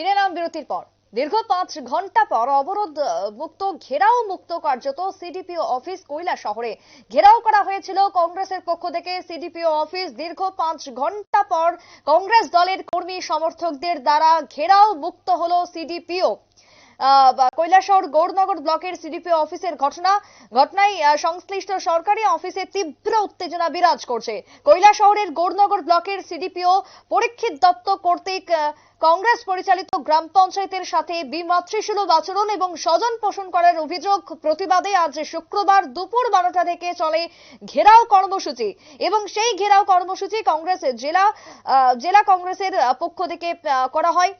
ফিরে এলাম বিরতির পর। দীর্ঘ পাঁচ ঘণ্টা পর অবরোধ মুক্ত, ঘেরাও মুক্ত কার্যত সিডিপিও অফিস কৈলা শহরে। ঘেরাও করা হয়েছিল কংগ্রেসের পক্ষ থেকে সিডিপিও অফিস। দীর্ঘ পাঁচ ঘণ্টা পর কংগ্রেস দলের কর্মী সমর্থকদের দ্বারা ঘেরাও মুক্ত হল সিডিপিও। কৈলাসহর গৌরনগর ব্লকের সিডিপিও অফিসের ঘটনা, ঘটনায় সংশ্লিষ্ট সরকারি অফিসে তীব্র উত্তেজনা বিরাজ করছে। কৈলাসহরের গৌরনগর ব্লকের সিডিপিও পরীক্ষিত দত্ত কর্তৃক কংগ্রেস পরিচালিত গ্রাম পঞ্চায়েতের সাথে বিমাতৃসুলভ আচরণ এবং স্বজন পোষণ করার অভিযোগ প্রতিবাদে আজ শুক্রবার দুপুর বারোটা থেকে চলে ঘেরাও কর্মসূচি। এবং সেই ঘেরাও কর্মসূচি কংগ্রেসের জেলা জেলা কংগ্রেসের পক্ষ থেকে করা হয়।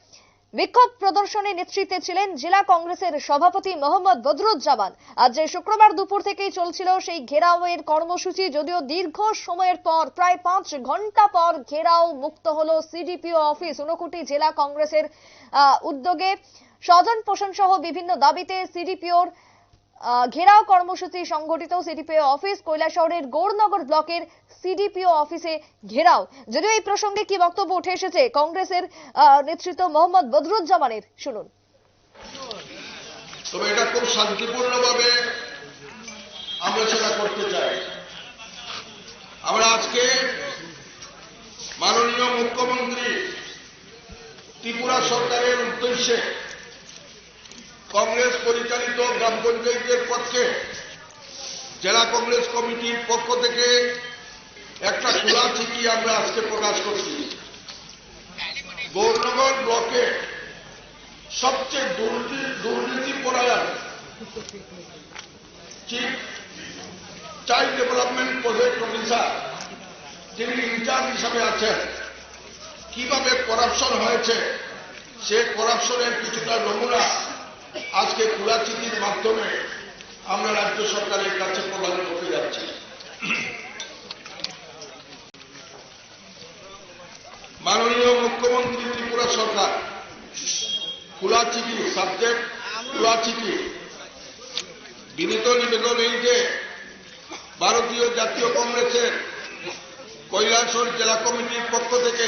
বিক্ষোভ প্রদর্শনে নেতৃত্বে ছিলেন জেলা কংগ্রেসের সভাপতি মোহাম্মদ বদরুজ্জামান। আজ শুক্রবার দুপুর থেকেই চলছিল সেই ঘেরাওয়ের কর্মসূচি, যদিও দীর্ঘ সময়ের পর, প্রায় পাঁচ ঘণ্টা পর ঘেরাও মুক্ত হলো সিডিপিও অফিস। ঊনকোটি জেলা কংগ্রেসের উদ্যোগে স্বজন পোষণ সহ বিভিন্ন দাবিতে সিডিপিওর ঘেরাও কর্মসূচি সংগঠিত সিডিপিও অফিস কৈলাসহরের গৌরনগর ব্লকের সিডিপিও অফিসে ঘেরাও। যদিও এই প্রসঙ্গে কি বক্তব্য উঠে এসেছে, কংগ্রেসের নেতৃত্ব মোহাম্মদ বদরুজ্জামানের, শুনুন। তবে এটা খুব শান্তিপূর্ণভাবে আমরা সেটা করতে চাই। আমরা আজকে মাননীয় মুখ্যমন্ত্রী ত্রিপুরা সরকারের উদ্দেশ্যে কংগ্রেস পরিচালিত গ্রাম পঞ্চায়েতের পক্ষে জেলা কংগ্রেস কমিটির পক্ষ থেকে একটা খোলা চিঠি আমরা আজকে প্রকাশ করছি। গৌরনগর ব্লকে সবচেয়ে দুর্নীতি দুর্নীতি পরায়ণ chief child development project officer যিনি ইনচার্জ হিসাবে আছেন, কীভাবে করাপশন হয়েছে, সে করাপশনের কিছুটা নমুনা আজকে খোলা চিঠির মাধ্যমে আমরা রাজ্য সরকারের কাছে প্রদান করতে যাচ্ছি। মাননীয় মুখ্যমন্ত্রী ত্রিপুরা সরকার খোলা চিঠি সাবজেক্ট খোলা চিঠি। বিনীত নিবেদন এই যে, ভারতীয় জাতীয় কংগ্রেসের কৈলাসর জেলা কমিটির পক্ষ থেকে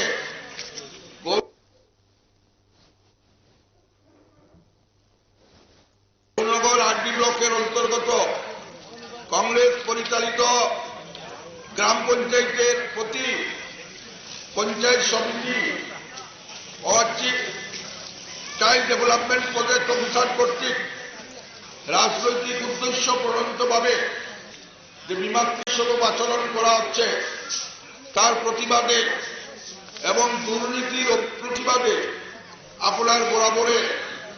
গৌরনগর আরডি ব্লকের অন্তর্গত কংগ্রেস পরিচালিত গ্রাম পঞ্চায়েতের প্রতি পঞ্চায়েত সমিতি অচিক চাইল্ড ডেভেলপমেন্ট প্রজেক্ট অফিসার কর্তৃক রাজনৈতিক উদ্দেশ্য প্রণোদিতভাবে যে বিমাতৃস্বরূপ আচরণ করা হচ্ছে, তার প্রতিবাদে এবং দুর্নীতির প্রতিবাদে আপনার বরাবরে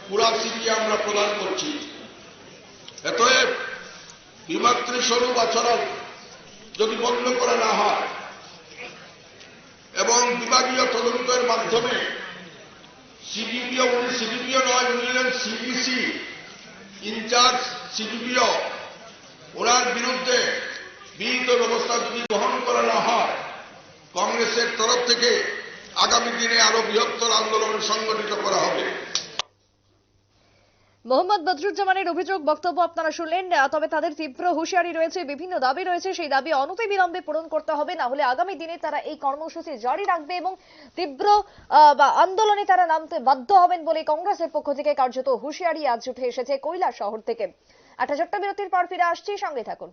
পুরা চিঠি আমরা প্রদান করছি। বিমাতৃস্বরূপ আচরণ যদি বন্ধ করা না হয় এবং বিভাগীয় তদন্তের মাধ্যমে সিডিপিও উনি সিডিপিও নয়, উনি হলেন সিডিসি ইনচার্জ সিডিপিও ওনার বিরুদ্ধে বিহিত ব্যবস্থা যদি গ্রহণ করা না হয়, কংগ্রেসের তরফ থেকে আগামী দিনে আরও বৃহত্তর আন্দোলন সংগঠিত করা হবে। মোহাম্মদ বদরুজ্জামানের অভিযোগ, বক্তব্য আপনারা শুনলেন। তবে তাদের তীব্র হুঁশিয়ারি রয়েছে, বিভিন্ন দাবি রয়েছে। সেই দাবি অনতিবিলম্বে পূরণ করতে হবে, না হলে আগামী দিনে তারা এই কর্মসূচি জারি রাখবে এবং তীব্র বা আন্দোলনে তারা নামতে বাধ্য হবেন বলে কংগ্রেসের পক্ষ থেকে কার্যত হুঁশিয়ারি আজ উঠে এসেছে কৈলাস শহর থেকে। একটা ছোট্ট বিরতির পর ফিরে আসছি, সঙ্গে থাকুন।